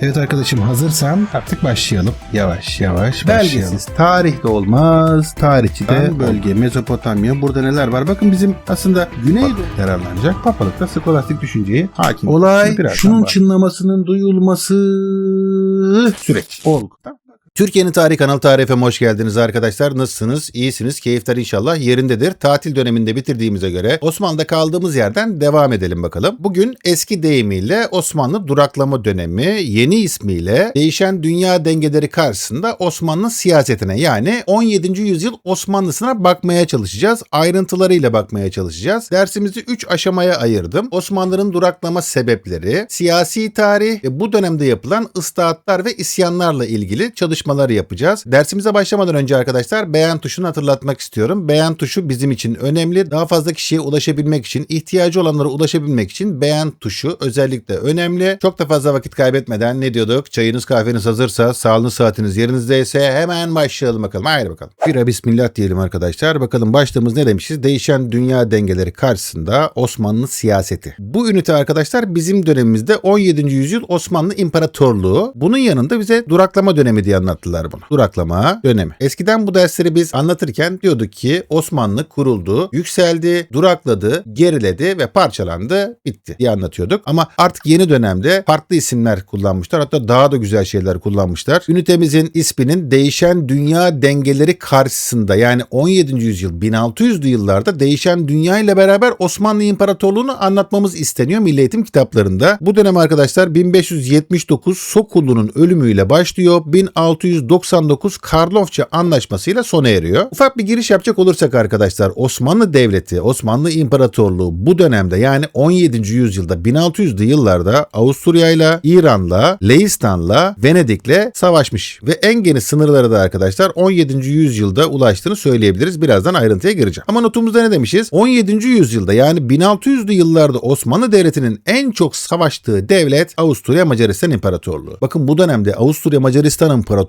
Evet arkadaşım hazırsan artık başlayalım. Yavaş yavaş başlayalım. Belgesiz. Tarih de olmaz. Tarihçi de bölge Mezopotamya. Burada neler var? Bakın bizim aslında Güneydoğu yararlanacak. Papalıkta skolastik düşünceye hakim. Olay şunun bak. çınlamasının duyulması süreç. Olgu. Tamam. Türkiye'nin Tarih Kanalı Tarih FM'e hoş geldiniz arkadaşlar. Nasılsınız? İyisiniz. Keyifler inşallah yerindedir. Tatil döneminde bitirdiğimize göre Osmanlı'da kaldığımız yerden devam edelim bakalım. Bugün eski deyimiyle Osmanlı duraklama dönemi, yeni ismiyle değişen dünya dengeleri karşısında Osmanlı siyasetine yani 17. yüzyıl Osmanlısına bakmaya çalışacağız. Ayrıntılarıyla bakmaya çalışacağız. Dersimizi 3 aşamaya ayırdım. Osmanlı'nın duraklama sebepleri, siyasi tarih ve bu dönemde yapılan ıslahatlar ve isyanlarla ilgili çalışmalar yapacağız. Dersimize başlamadan önce arkadaşlar beğen tuşunu hatırlatmak istiyorum. Beğen tuşu bizim için önemli. Daha fazla kişiye ulaşabilmek için, ihtiyacı olanlara ulaşabilmek için beğen tuşu özellikle önemli. Çok da fazla vakit kaybetmeden ne diyorduk? Çayınız kahveniz hazırsa, sağlığınız saatiniz yerinizdeyse hemen başlayalım bakalım. Haydi bakalım. Bira bismillah diyelim arkadaşlar. Bakalım başlığımız ne demişiz? Değişen dünya dengeleri karşısında Osmanlı siyaseti. Bu ünite arkadaşlar bizim dönemimizde 17. yüzyıl Osmanlı İmparatorluğu. Bunun yanında bize duraklama dönemi diye anlattılar bunu. Duraklama dönemi. Eskiden bu dersleri biz anlatırken diyorduk ki Osmanlı kuruldu, yükseldi, durakladı, geriledi ve parçalandı, bitti diye anlatıyorduk. Ama artık yeni dönemde farklı isimler kullanmışlar. Hatta daha da güzel şeyler kullanmışlar. Ünitemizin isminin değişen dünya dengeleri karşısında yani 17. yüzyıl 1600'lü yıllarda değişen dünya ile beraber Osmanlı İmparatorluğu'nu anlatmamız isteniyor milli eğitim kitaplarında. Bu dönem arkadaşlar 1579 Sokullu'nun ölümüyle başlıyor. 1699 Karlofça anlaşmasıyla sona eriyor. Ufak bir giriş yapacak olursak arkadaşlar Osmanlı Devleti, Osmanlı İmparatorluğu bu dönemde yani 17. yüzyılda 1600'lü yıllarda Avusturya'yla, İran'la, Leistan'la, Venedik'le savaşmış ve en geniş sınırları da arkadaşlar 17. yüzyılda ulaştığını söyleyebiliriz. Birazdan ayrıntıya gireceğim. Ama notumuzda ne demişiz? 17. yüzyılda yani 1600'lü yıllarda Osmanlı Devleti'nin en çok savaştığı devlet Avusturya Macaristan İmparatorluğu. Bakın bu dönemde Avusturya Macaristan İmparatorluğu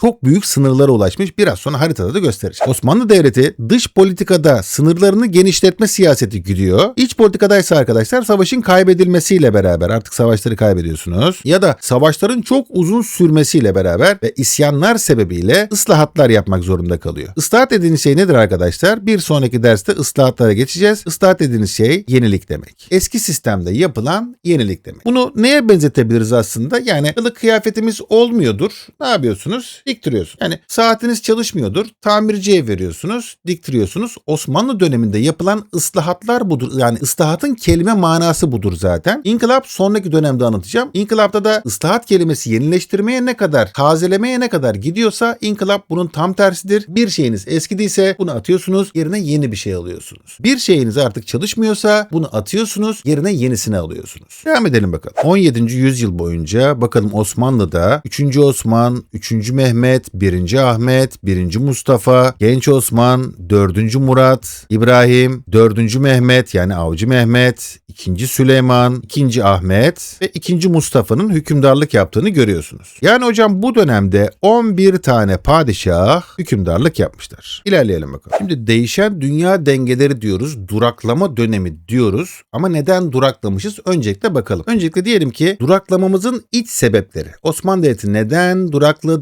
çok büyük sınırlara ulaşmış. Biraz sonra haritada da göstereceğim. Osmanlı Devleti dış politikada sınırlarını genişletme siyaseti güdüyor. İç politikada ise arkadaşlar savaşın kaybedilmesiyle beraber artık savaşları kaybediyorsunuz. Ya da savaşların çok uzun sürmesiyle beraber ve isyanlar sebebiyle ıslahatlar yapmak zorunda kalıyor. Islahat dediğiniz şey nedir arkadaşlar? Bir sonraki derste ıslahatlara geçeceğiz. Islahat dediğiniz şey yenilik demek. Eski sistemde yapılan yenilik demek. Bunu neye benzetebiliriz aslında? Yani kılık kıyafetimiz olmuyordur. Ne yapıyorsunuz? Diktiriyorsunuz. Yani saatiniz çalışmıyordur. Tamirciye veriyorsunuz. Diktiriyorsunuz. Osmanlı döneminde yapılan ıslahatlar budur. Yani ıslahatın kelime manası budur zaten. İnkılap sonraki dönemde anlatacağım. İnkılapta da ıslahat kelimesi yenileştirmeye ne kadar, tazelemeye ne kadar gidiyorsa inkılap bunun tam tersidir. Bir şeyiniz eskidiyse bunu atıyorsunuz, yerine yeni bir şey alıyorsunuz. Bir şeyiniz artık çalışmıyorsa bunu atıyorsunuz, yerine yenisini alıyorsunuz. Devam edelim bakalım. 17. yüzyıl boyunca bakalım Osmanlı'da 3. Osman, 3. Mehmet, 1. Ahmet, 1. Mustafa, Genç Osman, 4. Murat, İbrahim, 4. Mehmet yani Avcı Mehmet, 2. Süleyman, 2. Ahmet ve 2. Mustafa'nın hükümdarlık yaptığını görüyorsunuz. Yani hocam bu dönemde 11 tane padişah hükümdarlık yapmışlar. İlerleyelim bakalım. Şimdi değişen dünya dengeleri diyoruz, duraklama dönemi diyoruz ama neden duraklamışız? Öncelikle bakalım. Öncelikle diyelim ki duraklamamızın iç sebepleri. Osmanlı Devleti neden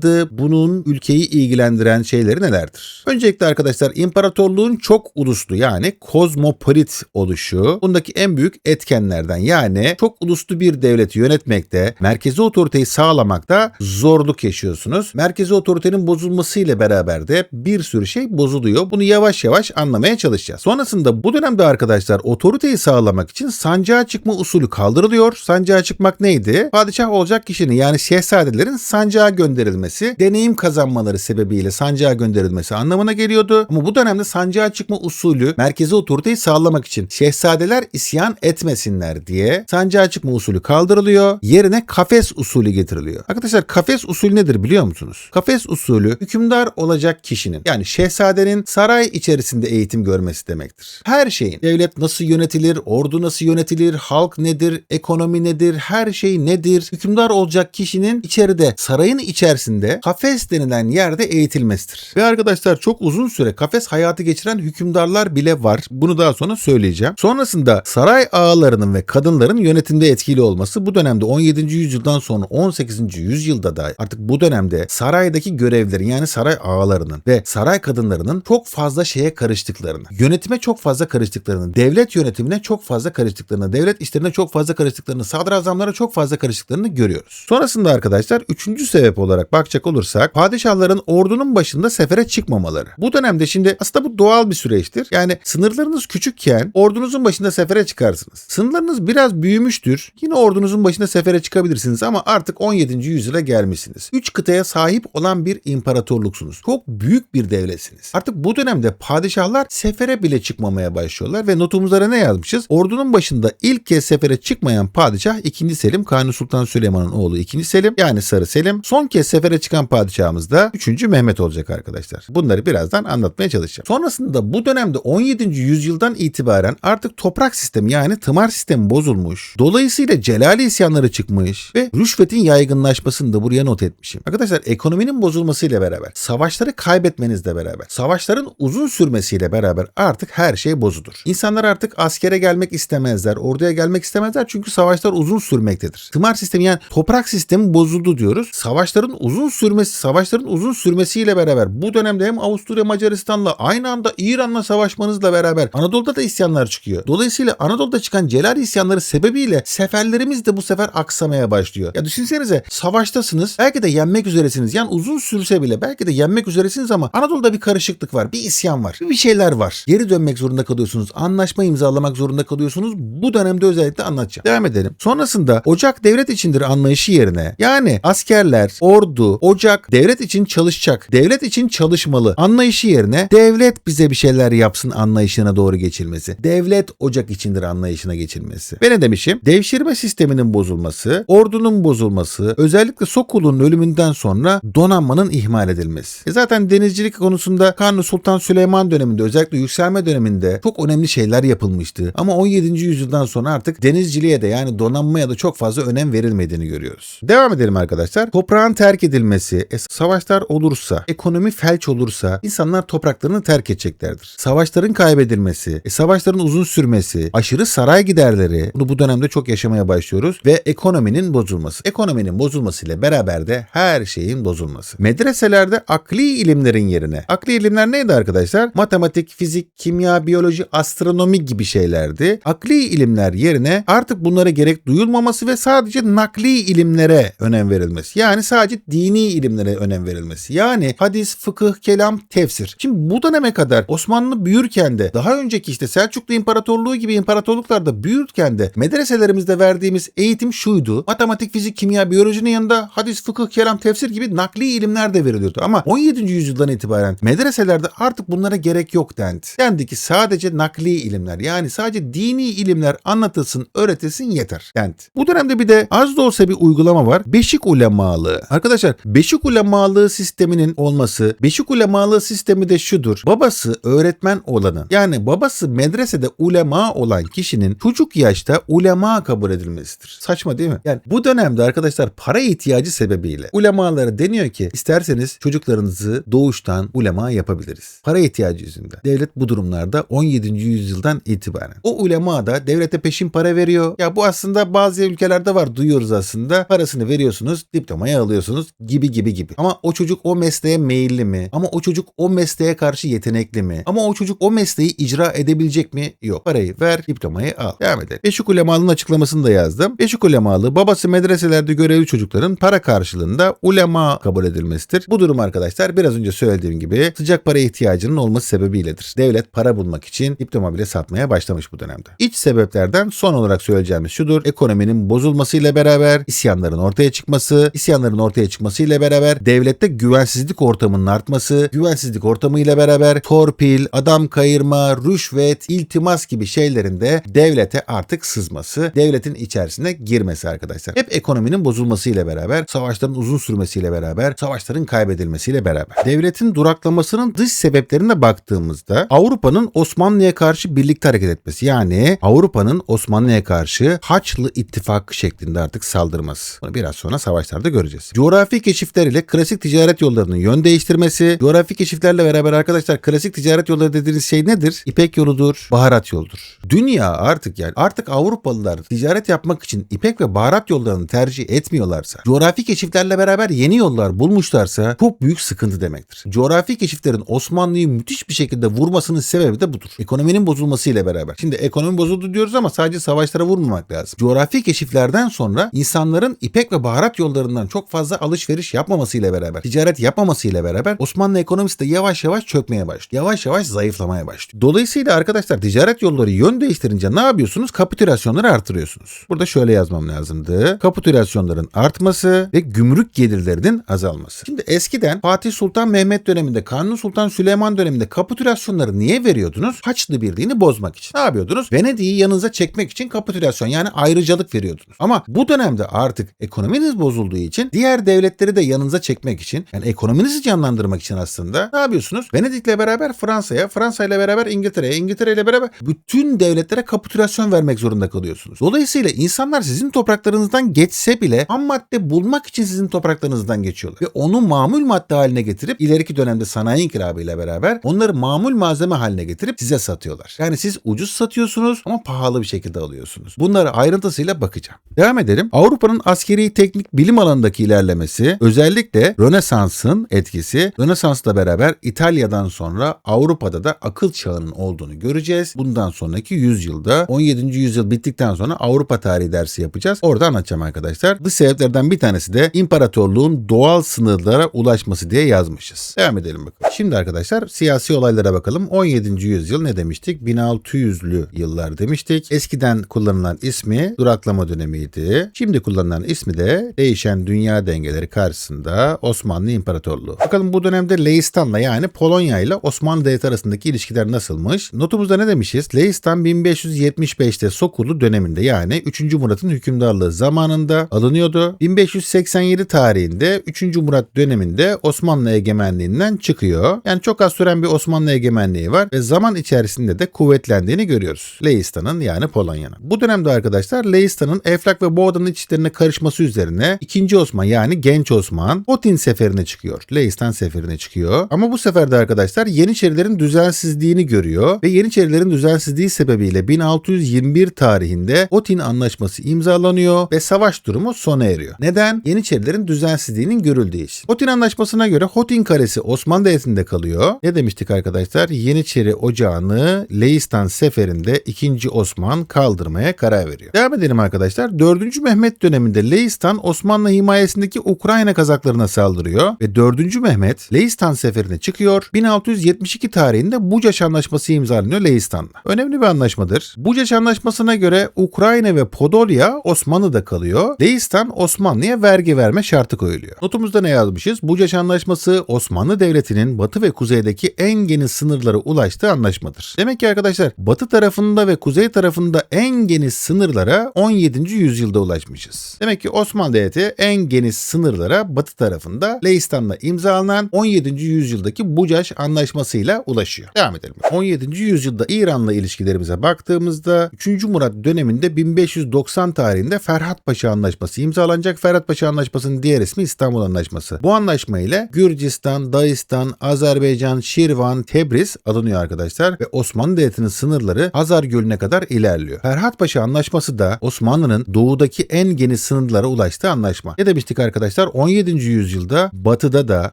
durakladı? Bunun ülkeyi ilgilendiren şeyleri nelerdir? Öncelikle arkadaşlar imparatorluğun çok uluslu yani kozmopolit oluşu bundaki en büyük etkenlerden yani çok uluslu bir devleti yönetmekte, merkezi otoriteyi sağlamakta zorluk yaşıyorsunuz. Merkezi otoritenin bozulmasıyla beraber de bir sürü şey bozuluyor. Bunu yavaş yavaş anlamaya çalışacağız. Sonrasında bu dönemde arkadaşlar otoriteyi sağlamak için sancağa çıkma usulü kaldırılıyor. Sancağa çıkmak neydi? Padişah olacak kişinin yani şehzadelerin sancağa gönderilmesi, deneyim kazanmaları sebebiyle sancağa gönderilmesi anlamına geliyordu. Ama bu dönemde sancağa çıkma usulü merkezi otoriteyi sağlamak için şehzadeler isyan etmesinler diye sancağa çıkma usulü kaldırılıyor. Yerine kafes usulü getiriliyor. Arkadaşlar kafes usulü nedir biliyor musunuz? Kafes usulü hükümdar olacak kişinin yani şehzadenin saray içerisinde eğitim görmesi demektir. Her şeyin devlet nasıl yönetilir, ordu nasıl yönetilir, halk nedir, ekonomi nedir, her şey nedir? Hükümdar olacak kişinin içeride sarayın içerisinde beraberinde kafes denilen yerde eğitilmesidir. Ve arkadaşlar çok uzun süre kafes hayatı geçiren hükümdarlar bile var. Bunu daha sonra söyleyeceğim. Sonrasında saray ağalarının ve kadınların yönetimde etkili olması bu dönemde 17. yüzyıldan sonra 18. yüzyılda da artık bu dönemde saraydaki görevlerin yani saray ağalarının ve saray kadınlarının çok fazla şeye karıştıklarını, yönetime çok fazla karıştıklarını, devlet yönetimine çok fazla karıştıklarını, devlet işlerine çok fazla karıştıklarını, sadrazamlara çok fazla karıştıklarını görüyoruz. Sonrasında arkadaşlar üçüncü sebep olarak bakacak olursak padişahların ordunun başında sefere çıkmamaları. Bu dönemde şimdi aslında bu doğal bir süreçtir. Yani sınırlarınız küçükken ordunuzun başında sefere çıkarsınız. Sınırlarınız biraz büyümüştür. Yine ordunuzun başında sefere çıkabilirsiniz ama artık 17. yüzyıla gelmişsiniz. Üç kıtaya sahip olan bir imparatorluksunuz. Çok büyük bir devletsiniz. Artık bu dönemde padişahlar sefere bile çıkmamaya başlıyorlar ve notumuzlara ne yazmışız? Ordunun başında ilk kez sefere çıkmayan padişah 2. Selim Kanuni Sultan Süleyman'ın oğlu 2. Selim yani Sarı Selim. Son kez sefere çıkan padişahımız da 3. Mehmet olacak arkadaşlar. Bunları birazdan anlatmaya çalışacağım. Sonrasında bu dönemde 17. yüzyıldan itibaren artık toprak sistemi yani tımar sistemi bozulmuş. Dolayısıyla Celali isyanları çıkmış ve rüşvetin yaygınlaşmasını da buraya not etmişim. Arkadaşlar ekonominin bozulmasıyla beraber, savaşları kaybetmenizle beraber, savaşların uzun sürmesiyle beraber artık her şey bozulur. İnsanlar artık askere gelmek istemezler, orduya gelmek istemezler çünkü savaşlar uzun sürmektedir. Tımar sistemi yani toprak sistemi bozuldu diyoruz. Savaşların uzun sürmesi, savaşların uzun sürmesiyle beraber bu dönemde hem Avusturya Macaristan'la aynı anda İran'la savaşmanızla beraber Anadolu'da da isyanlar çıkıyor. Dolayısıyla Anadolu'da çıkan Celali isyanları sebebiyle seferlerimiz de bu sefer aksamaya başlıyor. Ya düşünsenize savaştasınız belki de yenmek üzeresiniz. Yani uzun sürse bile belki de yenmek üzeresiniz ama Anadolu'da bir karışıklık var. Bir isyan var. Bir şeyler var. Geri dönmek zorunda kalıyorsunuz. Anlaşma imzalamak zorunda kalıyorsunuz. Bu dönemde özellikle anlatacağım. Devam edelim. Sonrasında ocak devlet içindir anlayışı yerine yani askerler, ordu, ocak devlet için çalışacak. Devlet için çalışmalı anlayışı yerine devlet bize bir şeyler yapsın anlayışına doğru geçilmesi. Devlet ocak içindir anlayışına geçilmesi. Ve ne demişim? Devşirme sisteminin bozulması, ordunun bozulması, özellikle Sokul'un ölümünden sonra donanmanın ihmal edilmesi. E zaten denizcilik konusunda Kanuni Sultan Süleyman döneminde özellikle yükselme döneminde çok önemli şeyler yapılmıştı. Ama 17. yüzyıldan sonra artık denizciliğe de yani donanmaya da çok fazla önem verilmediğini görüyoruz. Devam edelim arkadaşlar. Toprağın terk edilmesi, e, savaşlar olursa, ekonomi felç olursa insanlar topraklarını terk edeceklerdir. Savaşların kaybedilmesi, e, savaşların uzun sürmesi, aşırı saray giderleri bunu bu dönemde çok yaşamaya başlıyoruz ve ekonominin bozulması. Ekonominin bozulmasıyla beraber de her şeyin bozulması. Medreselerde akli ilimlerin yerine, akli ilimler neydi arkadaşlar? Matematik, fizik, kimya, biyoloji, astronomi gibi şeylerdi. Akli ilimler yerine artık bunlara gerek duyulmaması ve sadece nakli ilimlere önem verilmesi. Yani sadece dini ilimlere önem verilmesi. Yani hadis, fıkıh, kelam, tefsir. Şimdi bu döneme kadar Osmanlı büyürken de daha önceki işte Selçuklu İmparatorluğu gibi imparatorluklarda büyürken de medreselerimizde verdiğimiz eğitim şuydu. Matematik, fizik, kimya, biyolojinin yanında hadis, fıkıh, kelam, tefsir gibi nakli ilimler de veriliyordu. Ama 17. yüzyıldan itibaren medreselerde artık bunlara gerek yok dendi. Dendi ki sadece nakli ilimler yani sadece dini ilimler anlatılsın, öğretilsin yeter dendi. Bu dönemde bir de az da olsa bir uygulama var. Beşik ulemalığı. Arkadaşlar beşik ulemalığı sisteminin olması, beşik ulemalığı sistemi de şudur. Babası öğretmen olanın yani babası medresede ulema olan kişinin çocuk yaşta ulema kabul edilmesidir. Saçma değil mi? Yani bu dönemde arkadaşlar para ihtiyacı sebebiyle ulemalara deniyor ki isterseniz çocuklarınızı doğuştan ulema yapabiliriz. Para ihtiyacı yüzünden. Devlet bu durumlarda 17. yüzyıldan itibaren. O ulema da devlete peşin para veriyor. Ya bu aslında bazı ülkelerde var duyuyoruz aslında. Parasını veriyorsunuz, diplomayı alıyorsunuz gibi gibi gibi. Ama o çocuk o mesleğe meyilli mi? Ama o çocuk o mesleğe karşı yetenekli mi? Ama o çocuk o mesleği icra edebilecek mi? Yok. Parayı ver, diplomayı al. Devam edelim. Beşik ulemalığın açıklamasını da yazdım. Beşik ulemalığı babası medreselerde görevli çocukların para karşılığında ulema kabul edilmesidir. Bu durum arkadaşlar biraz önce söylediğim gibi sıcak para ihtiyacının olması sebebiyledir. Devlet para bulmak için diploma bile satmaya başlamış bu dönemde. İç sebeplerden son olarak söyleyeceğimiz şudur. Ekonominin bozulmasıyla beraber isyanların ortaya çıkması, isyanların ortaya çıkmasıyla beraber devlette güvensizlik ortamının artması, güvensizlik ortamıyla beraber torpil, adam kayırma, rüşvet, iltimas gibi şeylerin de devlete artık sızması, devletin içerisine girmesi arkadaşlar. Hep ekonominin bozulmasıyla beraber, savaşların uzun sürmesiyle beraber, savaşların kaybedilmesiyle beraber. Devletin duraklamasının dış sebeplerine baktığımızda Avrupa'nın Osmanlı'ya karşı birlikte hareket etmesi. Yani Avrupa'nın Osmanlı'ya karşı Haçlı ittifakı şeklinde artık saldırması. Bunu biraz sonra savaşlarda göreceğiz. Coğrafi keşifler ile klasik ticaret yollarının yön değiştirmesi, coğrafi keşiflerle beraber arkadaşlar klasik ticaret yolları dediğiniz şey nedir? İpek yoludur, baharat yoludur. Dünya artık yani artık Avrupalılar ticaret yapmak için ipek ve baharat yollarını tercih etmiyorlarsa, coğrafi keşiflerle beraber yeni yollar bulmuşlarsa çok büyük sıkıntı demektir. Coğrafi keşiflerin Osmanlı'yı müthiş bir şekilde vurmasının sebebi de budur. Ekonominin bozulmasıyla beraber. Şimdi ekonomi bozuldu diyoruz ama sadece savaşlara vurmamak lazım. Coğrafi keşiflerden sonra insanların ipek ve baharat yollarından çok fazla alışveriş yapmamasıyla beraber, ticaret yapmamasıyla beraber Osmanlı ekonomisi de yavaş yavaş çökmeye başlıyor. Yavaş yavaş zayıflamaya başlıyor. Dolayısıyla arkadaşlar ticaret yolları yön değiştirince ne yapıyorsunuz? Kapitülasyonları artırıyorsunuz. Burada şöyle yazmam lazımdı. Kapitülasyonların artması ve gümrük gelirlerinin azalması. Şimdi eskiden Fatih Sultan Mehmet döneminde, Kanuni Sultan Süleyman döneminde kapitülasyonları niye veriyordunuz? Haçlı Birliği'ni bozmak için. Ne yapıyordunuz? Venedik'i yanınıza çekmek için kapitülasyon yani ayrıcalık veriyordunuz. Ama bu dönemde artık ekonominiz bozulduğu için diğer devletleri de yanınıza çekmek için yani ekonominizi canlandırmak için aslında ne yapıyorsunuz? Venedik'le beraber Fransa'ya, Fransa ile beraber İngiltere'ye, İngiltere ile beraber bütün devletlere kapitülasyon vermek zorunda kalıyorsunuz. Dolayısıyla insanlar sizin topraklarınızdan geçse bile ham madde bulmak için sizin topraklarınızdan geçiyorlar. Ve onu mamul madde haline getirip ileriki dönemde sanayi inkılabı ile beraber onları mamul malzeme haline getirip size satıyorlar. Yani siz ucuz satıyorsunuz ama pahalı bir şekilde alıyorsunuz. Bunlara ayrıntısıyla bakacağım. Devam edelim. Avrupa'nın askeri teknik bilim alanındaki ilerlemesi özellikle Rönesans'ın etkisi Rönesans'la beraber İtalya'dan sonra Avrupa'da da akıl çağının olduğunu göreceğiz. Bundan sonraki yüzyılda 17. yüzyıl bittikten sonra Avrupa tarihi dersi yapacağız. Orada anlatacağım arkadaşlar. Bu sebeplerden bir tanesi de imparatorluğun doğal sınırlara ulaşması diye yazmışız. Devam edelim bakalım. Şimdi arkadaşlar siyasi olaylara bakalım. 17. yüzyıl ne demiştik? 1600'lü yıllar demiştik. Eskiden kullanılan ismi duraklama dönemiydi. Şimdi kullanılan ismi de değişen dünya dengeleri karşısında Osmanlı İmparatorluğu. Bakalım bu dönemde Leistan'la yani Polonya ile Osmanlı Devleti arasındaki ilişkiler nasılmış? Notumuzda ne demişiz? Leistan 1575'te Sokulu döneminde yani 3. Murat'ın hükümdarlığı zamanında alınıyordu. 1587 tarihinde 3. Murat döneminde Osmanlı egemenliğinden çıkıyor. Yani çok az süren bir Osmanlı egemenliği var ve zaman içerisinde de kuvvetlendiğini görüyoruz. Leistan'ın yani Polonya'nın. Bu dönemde arkadaşlar Leistan'ın Eflak ve Boğda'nın içlerine karışması üzerine 2. Osman yani Genç Osman Hotin seferine çıkıyor. Leistan seferine çıkıyor. Ama bu seferde arkadaşlar Yeniçerilerin düzensizliğini görüyor ve Yeniçerilerin düzensizliği sebebiyle 1621 tarihinde Hotin Anlaşması imzalanıyor ve savaş durumu sona eriyor. Neden? Yeniçerilerin düzensizliğinin görüldüğü için. Hotin Anlaşması'na göre Hotin Kalesi Osmanlı Devleti'nde kalıyor. Ne demiştik arkadaşlar? Yeniçeri Ocağı'nı Leistan seferinde 2. Osman kaldırmaya karar veriyor. Devam edelim arkadaşlar. 4. Mehmet döneminde Leistan Osmanlı himayesindeki Ukrayna kazaklarına saldırıyor ve 4. Mehmet Leistan seferine çıkıyor. 1672 tarihinde Bucaş Anlaşması imzalanıyor Leistan'la. Önemli bir anlaşmadır. Bucaş Anlaşması'na göre Ukrayna ve Podolya Osmanlı'da kalıyor. Leistan Osmanlı'ya vergi verme şartı koyuluyor. Notumuzda ne yazmışız? Bucaş Anlaşması Osmanlı Devleti'nin batı ve kuzeydeki en geniş sınırlara ulaştığı anlaşmadır. Demek ki arkadaşlar batı tarafında ve kuzey tarafında en geniş sınırlara 17. yüzyılda ulaşmışız. Demek ki Osmanlı Devleti en geniş sınırlara batı tarafında Leistan'la imzalanan 17. yüzyıldaki Bucaş Anlaşması'yla ulaşıyor. Devam edelim. 17. yüzyılda İran'la ilişkilerimize baktığımızda 3. Murat döneminde 1590 tarihinde Ferhat Paşa Anlaşması imzalanacak. Ferhat Paşa Anlaşması'nın diğer ismi İstanbul Anlaşması. Bu anlaşma ile Gürcistan, Dağistan, Azerbaycan, Şirvan, Tebriz alınıyor arkadaşlar ve Osmanlı Devleti'nin sınırları Hazar Gölü'ne kadar ilerliyor. Ferhat Paşa Anlaşması da Osmanlı'nın doğudaki en geniş sınırlara ulaştığı anlaşma. Ne demiştik arkadaşlar? 17. yüzyılda batıda da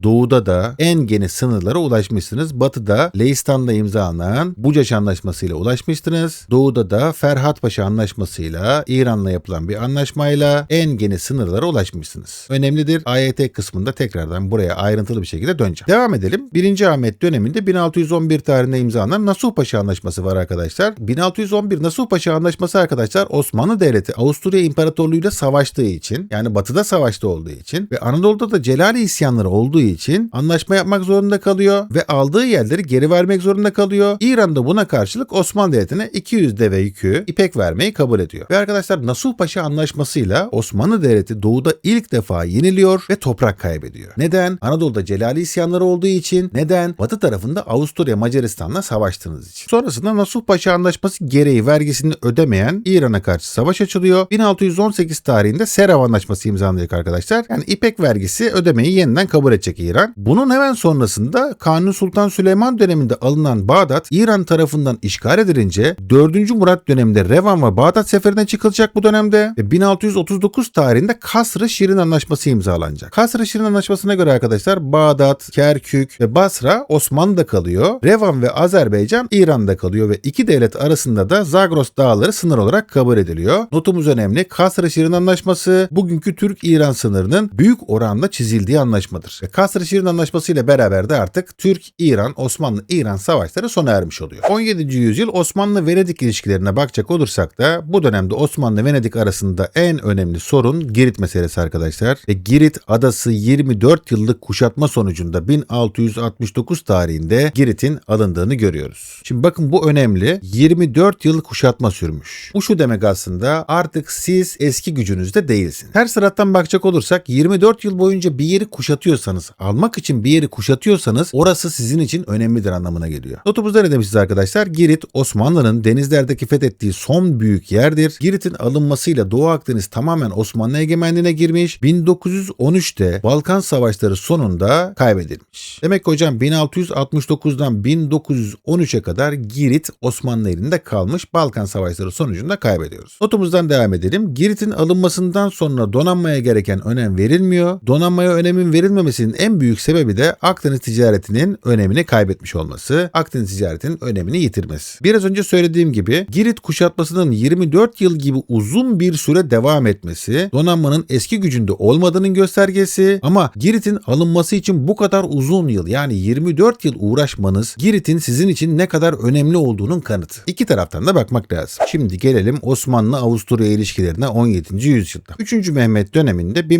doğuda da en geniş sınırlara ulaşmışsınız. Batıda Leistan'la imzalanan Bucaş Anlaşması ile ulaşmıştınız. Doğuda da Ferhat Paşa Anlaşması'yla İran'la yapılan bir anlaşmayla en geniş sınırlara ulaşmışsınız. Önemlidir. AYT kısmında tekrardan buraya ayrıntılı bir şekilde döneceğim. Devam edelim. 1. Ahmet döneminde 1611 tarihinde imzalanan Nasuh Paşa Anlaşması var arkadaşlar. 1611 Nasuh Paşa Anlaşması arkadaşlar Osmanlı Devleti Avusturya İmparatorluğu ile savaştığı için yani batıda savaşta olduğu için ve Anadolu'da da Celali isyanları olduğu için anlaşma yapmak zorunda kalıyor ve aldığı yerleri geri vermek zorunda kalıyor. İran da buna karşılık Osmanlı Devleti'ne 200 deve yükü ipek vermeyi kabul ediyor. Ve arkadaşlar Nasuh Paşa Anlaşması'yla Osmanlı Devleti doğuda ilk defa yeniliyor ve toprak kaybediyor. Neden? Anadolu'da Celali isyanları olduğu için. Neden? Batı tarafında Avusturya Macaristan'la savaştığınız için. Sonrasında Nasuh Paşa Anlaşması gereği vergisini ödemeyen İran'a karşı savaş açılıyor. 1618 tarihinde Serav Anlaşması imzalanacak arkadaşlar. Yani İpek vergisi ödemeyi yeniden kabul edecek İran. Bunun hemen sonrasında Kanuni Sultan Süleyman döneminde alınan Bağdat İran tarafından işgal edilince 4. Murat döneminde Revan ve Bağdat seferine çıkılacak bu dönemde ve 1639 tarihinde Kasr-ı Şirin Anlaşması imzalanacak. Kasr-ı Şirin Anlaşması'na göre arkadaşlar Bağdat, Kerkük ve Basra Osmanlı'da kalıyor. Revan ve Azerbaycan İran'da kalıyor ve iki devlet arasında da Zagros Dağları sınır olarak kabul ediliyor. Notumuz önemli. Kasr-ı Şirin Anlaşması bugünkü Türk-İran sınırının büyük oranda çizildiği anlaşmadır. Ve Kasr-ı Anlaşması ile beraber de artık Türk-İran, Osmanlı-İran savaşları sona ermiş oluyor. 17. yüzyıl Osmanlı-Venedik ilişkilerine bakacak olursak da bu dönemde Osmanlı-Venedik arasında en önemli sorun Girit meselesi arkadaşlar. Ve Girit adası 24 yıllık kuşatma sonucunda 1669 tarihinde Girit'in alındığını görüyoruz. Şimdi bakın bu önemli. 24 yıl kuşatma sürmüş. Bu şu demek aslında artık siz eski gücünüzde değilsiniz. Her sırattan bakacak olursak 24 yıl boyunca bir yeri kuşatıyorsanız, almak için bir yeri kuşatıyorsanız orası sizin için önemlidir anlamına geliyor. Notumuzda ne demişiz arkadaşlar? Girit Osmanlı'nın denizlerdeki fethettiği son büyük yerdir. Girit'in alınmasıyla Doğu Akdeniz tamamen Osmanlı egemenliğine girmiş. 1913'te Balkan Savaşları sonunda kaybedilmiş. Demek ki hocam 1669'dan 1913'e kadar Girit Osmanlı elinde kalmış. Balkan Savaşları sonucunda kaybediyoruz. Notumuzdan devam edelim. Girit'in alınmasından sonra donanmaya gereken önem verilmiyor. Donanmaya önemin verilmemesinin en büyük sebebi de Akdeniz ticaretinin önemini kaybetmiş olması. Akdeniz ticaretinin önemini yitirmesi. Biraz önce söylediğim gibi Girit kuşatmasının 24 yıl gibi uzun bir süre devam etmesi donanmanın eski gücünde olmadığının göstergesi ama Girit'in alınması için bu kadar uzun yıl yani 24 yıl uğraşmanız Girit'in sizin için ne kadar önemli olduğunun kanıtı. İki taraftan da bakmak lazım. Şimdi gelelim Osmanlı-Avusturya ilişkilerine 17. yüzyılda. 3. Mehmet döneminde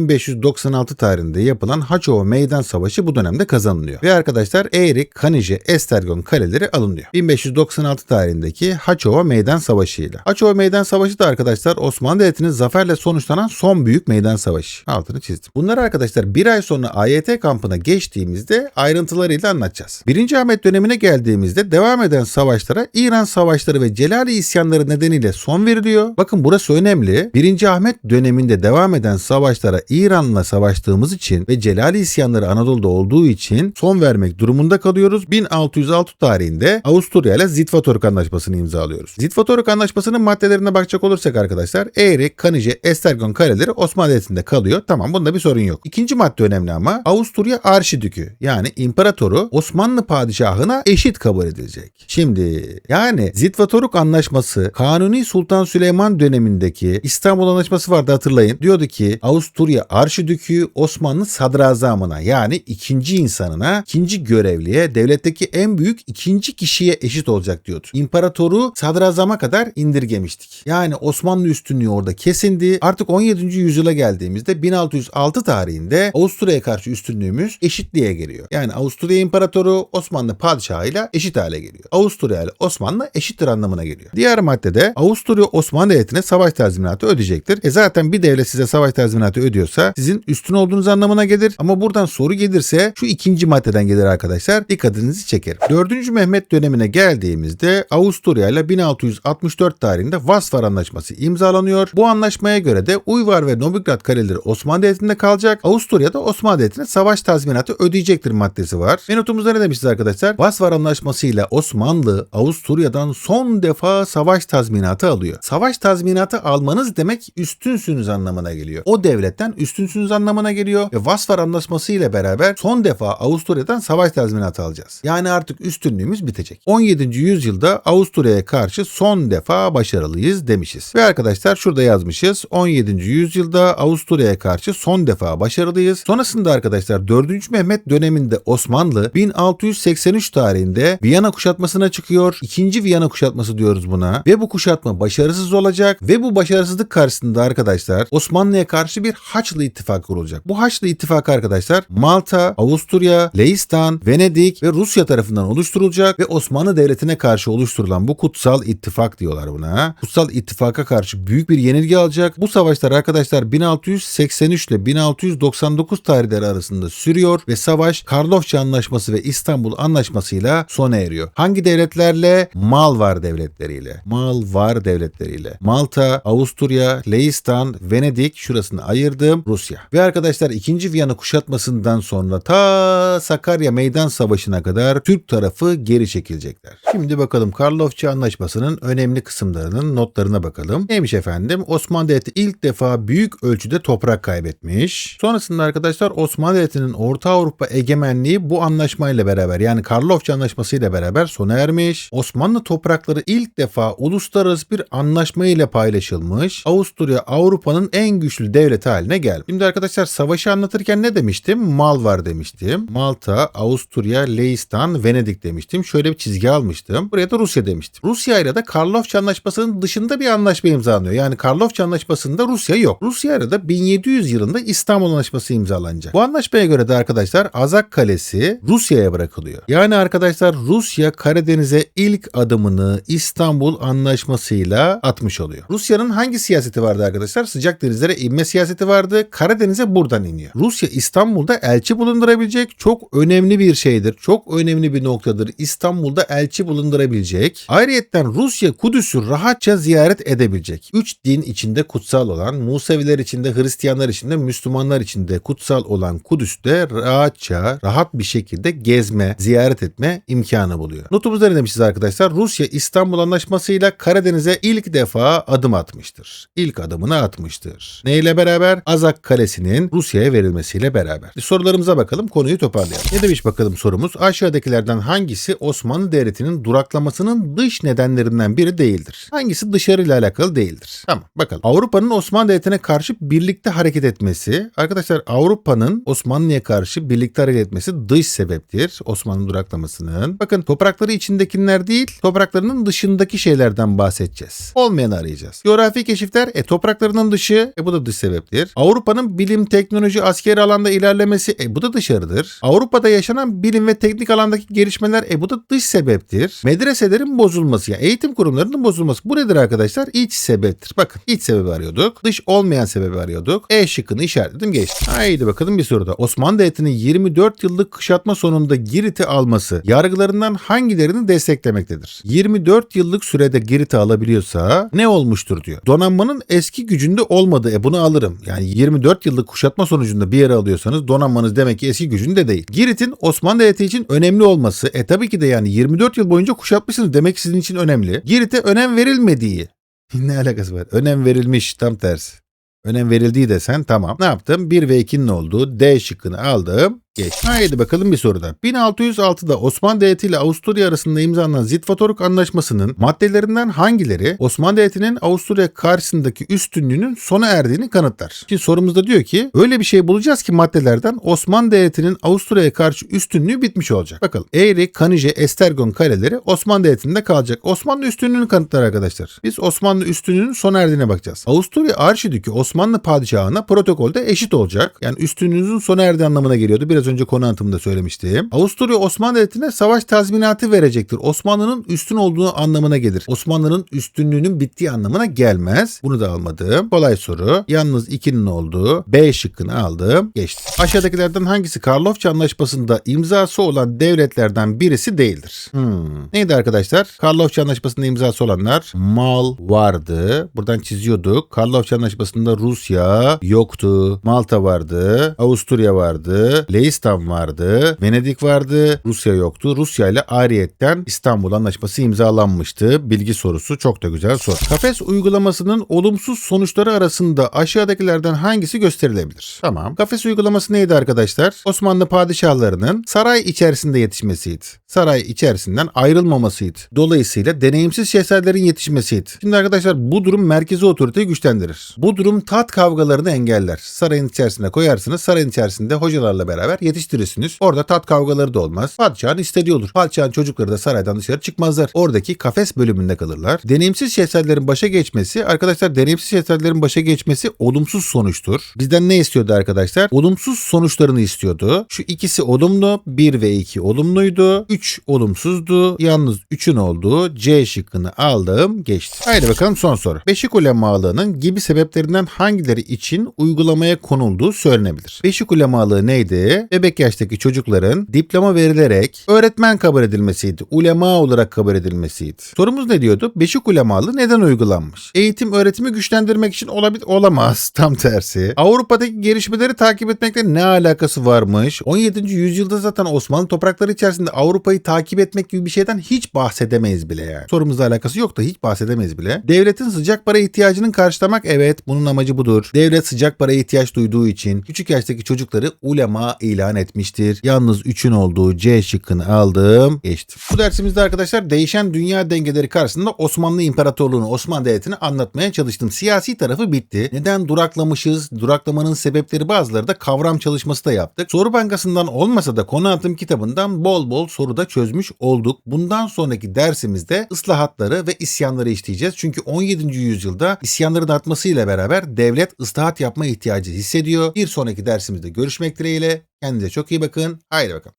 1596 tarihinde yapılan Haçova Meydan Savaşı bu dönemde kazanılıyor. Ve arkadaşlar Eğrik, Kanije, Estergon kaleleri alınıyor. 1596 tarihindeki Haçova Meydan Savaşı ile. Haçova Meydan Savaşı da arkadaşlar Osmanlı Devleti'nin zaferle sonuçlanan son büyük meydan savaşı. Altını çizdim. Bunları arkadaşlar bir ay sonra AYT kampına geçtiğimizde ayrıntılarıyla anlatacağız. 1. Ahmet dönemine geldiğimizde devam eden savaşlara İran savaşları ve Celali isyanları nedeniyle son veriliyor. Bakın burası önemli. 1. Ahmet döneminde devam eden savaşlara İran'la savaştığımız için ve Celali isyanları Anadolu'da olduğu için son vermek durumunda kalıyoruz. 1606 tarihinde Avusturya ile Zitvatoruk Anlaşması'nı imzalıyoruz. Zitvatoruk Anlaşması'nın maddelerine bakacak olursak arkadaşlar Eğri, Kanije, Estergon kareleri Osmanlı Devleti'nde kalıyor. Tamam bunda bir sorun yok. İkinci madde önemli ama Avusturya Arşidükü yani imparatoru Osmanlı padişahına eşit kabul edilecek. Şimdi yani Zitvatoruk Anlaşması Kanuni Sultan Süleyman dönemindeki İstanbul Anlaşması vardı hatırlayın. Diyordu ki Avusturya Arşidükü Osmanlı sadrazamına yani ikinci insanına, ikinci görevliye, devletteki en büyük ikinci kişiye eşit olacak diyordu. İmparatoru sadrazama kadar indirgemiştik. Yani Osmanlı üstünlüğü orada kesindi. Artık 17. yüzyıla geldiğimizde 1606 tarihinde Avusturya'ya karşı üstünlüğümüz eşitliğe geliyor. Yani Avusturya İmparatoru Osmanlı padişahıyla eşit hale geliyor. Avusturya ile Osmanlı eşittir anlamına geliyor. Diğer maddede Avusturya Osmanlı devletine savaş tazminatı ödeyecektir. E zaten bir devlet size savaş tazminatı ödüyorsa sizin üstün olduğunuz anlamına gelir. Ama buradan soru gelirse şu ikinci maddeden gelir arkadaşlar. Dikkatinizi çekerim. 4. Mehmet dönemine geldiğimizde Avusturya ile 1664 tarihinde Vasfar Anlaşması imzalanıyor. Bu anlaşmaya göre de Uyvar ve Novigrad kaleleri Osmanlı Devleti'nde kalacak. Avusturya da Osmanlı Devleti'ne savaş tazminatı ödeyecektir maddesi var. Ve notumuzda ne demişiz arkadaşlar? Vasfar Anlaşması ile Osmanlı Avusturya'dan son defa savaş tazminatı alıyor. Savaş tazminatı almanız demek üstünsünüz anlamına geliyor. O devletten üstünsünüz anlamına geliyor ve Vasfar Anlaşması ile beraber son defa Avusturya'dan savaş tazminatı alacağız. Yani artık üstünlüğümüz bitecek. 17. yüzyılda Avusturya'ya karşı son defa başarılıyız demişiz. Ve arkadaşlar şurada yazmışız. 17. yüzyılda Avusturya'ya karşı son defa başarılıyız. Sonrasında arkadaşlar 4. Mehmet döneminde Osmanlı 1683 tarihinde Viyana kuşatmasına çıkıyor. İkinci Viyana kuşatması diyoruz buna. Ve bu kuşatma başarısız olacak. Ve bu başarısızlık karşısında arkadaşlar Osmanlı'ya karşı bir Haçlı ittifak kurulacak. Bu Haçlı ittifakı arkadaşlar Malta, Avusturya, Leistan, Venedik ve Rusya tarafından oluşturulacak ve Osmanlı Devleti'ne karşı oluşturulan bu kutsal ittifak diyorlar buna. Kutsal ittifaka karşı büyük bir yenilgi alacak. Bu savaşlar arkadaşlar 1683 ile 1699 tarihleri arasında sürüyor ve savaş Karlofça Anlaşması ve İstanbul Anlaşması'yla sona eriyor. Hangi devletlerle? Malvar devletleriyle. Malvar devletleriyle. Malta, Avusturya, Leistan, Venedik şurasını ayırdım. Rusya. Ve arkadaşlar 2. Viyana kuşatmasından sonra ta Sakarya Meydan Savaşı'na kadar Türk tarafı geri çekilecekler. Şimdi bakalım Karlofça Anlaşması'nın önemli kısımlarının notlarına bakalım. Neymiş efendim? Osmanlı Devleti ilk defa büyük ölçüde toprak kaybetmiş. Sonrasında arkadaşlar Osmanlı Devleti'nin Orta Avrupa egemenliği bu anlaşmayla beraber yani Karlofça Anlaşması ile beraber sona ermiş. Osmanlı toprakları ilk defa uluslararası bir anlaşma ile paylaşılmış. Avusturya Avrupa'nın en güçlü devleti haline geldi. Şimdi arkadaşlar savaşı anlatırken ne demiştim? Mal var demiştim. Malta, Avusturya, Leistan, Venedik demiştim. Şöyle bir çizgi almıştım. Buraya da Rusya demiştim. Rusya ile de Karlofça Anlaşması'nın dışında bir anlaşma imzalanıyor. Yani Karlofça Anlaşması'nda Rusya yok. Rusya ile de 1700 yılında İstanbul Anlaşması imzalanacak. Bu anlaşmaya göre de arkadaşlar Azak Kalesi Rusya'ya bırakılıyor. Yani arkadaşlar Rusya Karadeniz'e ilk adımını İstanbul Anlaşması'yla atmış oluyor. Rusya'nın hangi siyaseti vardı arkadaşlar? Sıcak denizlere inme siyaseti vardı. Karadeniz'e buradan iniyor. Rusya İstanbul'da elçi bulundurabilecek çok önemli bir şeydir. Çok önemli bir noktadır. İstanbul'da elçi bulundurabilecek. Ayrıyeten Rusya Kudüs'ü rahatça ziyaret edebilecek. Üç din içinde kutsal olan, Museviler içinde, Hristiyanlar içinde, Müslümanlar içinde kutsal olan Kudüs'te rahatça, rahat bir şekilde gezme, ziyaret etme imkanı buluyor. Notumuzda ne demişiz arkadaşlar? Rusya İstanbul Anlaşması'yla Karadeniz'e ilk defa adım atmıştır. İlk adımını atmıştır. Neyle beraber? Azak Kalesi'nin Rusya'ya verilmesiyle beraber. Bir sorularımıza bakalım, konuyu toparlayalım. Ne demiş bakalım sorumuz? Aşağıdakilerden hangisi Osmanlı Devleti'nin duraklamasının dış nedenlerinden biri değildir? Hangisi dışarıyla alakalı değildir? Tamam bakalım. Avrupa'nın Osmanlı Devleti'ne karşı birlikte hareket etmesi. Arkadaşlar Avrupa'nın Osmanlı'ya karşı birlikte hareket etmesi dış sebeptir. Osmanlı duraklamasının. Bakın toprakları içindekiler değil, topraklarının dışındaki şeylerden bahsedeceğiz. Olmayanı arayacağız. Coğrafi keşifler, e topraklarının dışı, e bu da dış sebeptir. Avrupa'nın bilim, teknoloji, askeri alanda ilerlemesi, e bu da dışarıdır. Avrupa'da yaşanan bilim ve teknik alandaki gelişmeler, e bu da dış sebeptir. Medreselerin bozulması, yani eğitim kurumlarının bozulması. Bu nedir arkadaşlar? İç sebeptir. Bakın iç sebebi arıyorduk. Dış olmayan sebebi arıyorduk. E şıkkını işaretledim geçtim. Haydi bakalım bir soruda. Osmanlı Devleti'nin 24 yıllık kuşatma sonunda Girit'i alması yargılarından hangilerini desteklemektedir? 24 yıllık sürede Girit'i alabiliyorsa ne olmuştur diyor. Donanmanın eski gücünde olmadığı e bunu alırım. Yani 24 yıllık kuşatma sonucunda bir yere alıyorsanız donanmanız demek ki eski gücünde değil. Girit'in Osmanlı Devleti için önemli olması e tabii ki de yani 24 yıl boyunca kuşatmışsınız demek sizin için önemli. Girit'e önem verilmediği. Ne alakası var? Önem verilmiş tam tersi. Önem verildiği desen tamam. Ne yaptım? 1 ve 2'nin olduğu D şıkkını aldım. Geç. Haydi bakalım bir soruda. 1606'da Osmanlı Devleti ile Avusturya arasında imzalanan Zitvatoruk Anlaşması'nın maddelerinden hangileri Osmanlı Devleti'nin Avusturya karşısındaki üstünlüğünün sona erdiğini kanıtlar? Şimdi sorumuzda diyor ki öyle bir şey bulacağız ki maddelerden Osmanlı Devleti'nin Avusturya'ya karşı üstünlüğü bitmiş olacak. Bakalım. Eğri, Kanije, Estergon kaleleri Osmanlı Devleti'nde kalacak. Osmanlı üstünlüğünü kanıtlar arkadaşlar. Biz Osmanlı üstünlüğünün sona erdiğine bakacağız. Avusturya Arşidükü Osmanlı padişahına protokolde eşit olacak. Yani üstünlüğünüzün sona erdiği anlamına geliyordu. Biraz önce konu anlatımında söylemiştim. Avusturya Osmanlı Devleti'ne savaş tazminatı verecektir. Osmanlı'nın üstün olduğu anlamına gelir. Osmanlı'nın üstünlüğünün bittiği anlamına gelmez. Bunu da almadım. Kolay soru. Yalnız 2'nin olduğu B şıkkını aldım. Geçtim. Aşağıdakilerden hangisi Karlofça Anlaşması'nda imzası olan devletlerden birisi değildir? Hmm. Neydi arkadaşlar? Karlofça Anlaşması'nda imzası olanlar mal vardı. Buradan çiziyorduk. Karlofça Anlaşması'nda Rusya yoktu. Malta vardı. Avusturya vardı. Leistan vardı. Venedik vardı. Rusya yoktu. Rusya ile ayrıyetten İstanbul Anlaşması imzalanmıştı. Bilgi sorusu çok da güzel soru. Kafes uygulamasının olumsuz sonuçları arasında aşağıdakilerden hangisi gösterilebilir? Tamam. Kafes uygulaması neydi arkadaşlar? Osmanlı padişahlarının saray içerisinde yetişmesiydi. Saray içerisinden ayrılmamasıydı. Dolayısıyla deneyimsiz şehzadelerin yetişmesiydi. Şimdi arkadaşlar bu durum merkezi otoriteyi güçlendirir. Bu durum tat kavgalarını engeller. Sarayın içerisine koyarsınız. Sarayın içerisinde hocalarla beraber yetiştirirsiniz. Orada tat kavgaları da olmaz. Padişahın istediği olur. Padişahın çocukları da saraydan dışarı çıkmazlar. Oradaki kafes bölümünde kalırlar. Deneyimsiz şehzadelerin başa geçmesi arkadaşlar deneyimsiz şehzadelerin başa geçmesi olumsuz sonuçtur. Bizden ne istiyordu arkadaşlar? Olumsuz sonuçlarını istiyordu. Şu ikisi olumlu. 1 ve 2 olumluydu. 3 olumsuzdu. Yalnız 3'ün olduğu C şıkkını aldım. Geçti. Haydi bakalım son soru. Beşik ulemalığının gibi sebeplerinden hangileri için uygulamaya konulduğu söylenebilir. Beşik ulemallığı neydi? Bebek yaştaki çocukların diploma verilerek öğretmen kabul edilmesiydi. Ulema olarak kabul edilmesiydi. Sorumuz ne diyordu? Beşik ulemalı neden uygulanmış? Eğitim öğretimi güçlendirmek için olabilir olamaz. Tam tersi. Avrupa'daki gelişmeleri takip etmekle ne alakası varmış? 17. yüzyılda zaten Osmanlı toprakları içerisinde Avrupa'yı takip etmek gibi bir şeyden hiç bahsedemeyiz bile yani. Sorumuzla alakası yok da hiç bahsedemeyiz bile. Devletin sıcak para ihtiyacını karşılamak evet bunun amacı budur. Devlet sıcak paraya ihtiyaç duyduğu için küçük yaştaki çocukları ulema ilan etmiştir. Yalnız 3'ün olduğu C şıkkını aldım. Geçtim. Bu dersimizde arkadaşlar değişen dünya dengeleri karşısında Osmanlı İmparatorluğunu, Osmanlı Devleti'ni anlatmaya çalıştım. Siyasi tarafı bitti. Neden duraklamışız? Duraklamanın sebepleri bazıları da kavram çalışması da yaptık. Soru bankasından olmasa da konu anlatım kitabından bol bol soruda çözmüş olduk. Bundan sonraki dersimizde ıslahatları ve isyanları işleyeceğiz. Çünkü 17. yüzyılda isyanların artmasıyla beraber devlet ıslahat yapma ihtiyacı hissediyor. Bir sonraki dersimizde görüşmek dileğiyle. Kendinize çok iyi bakın. Haydi bakalım.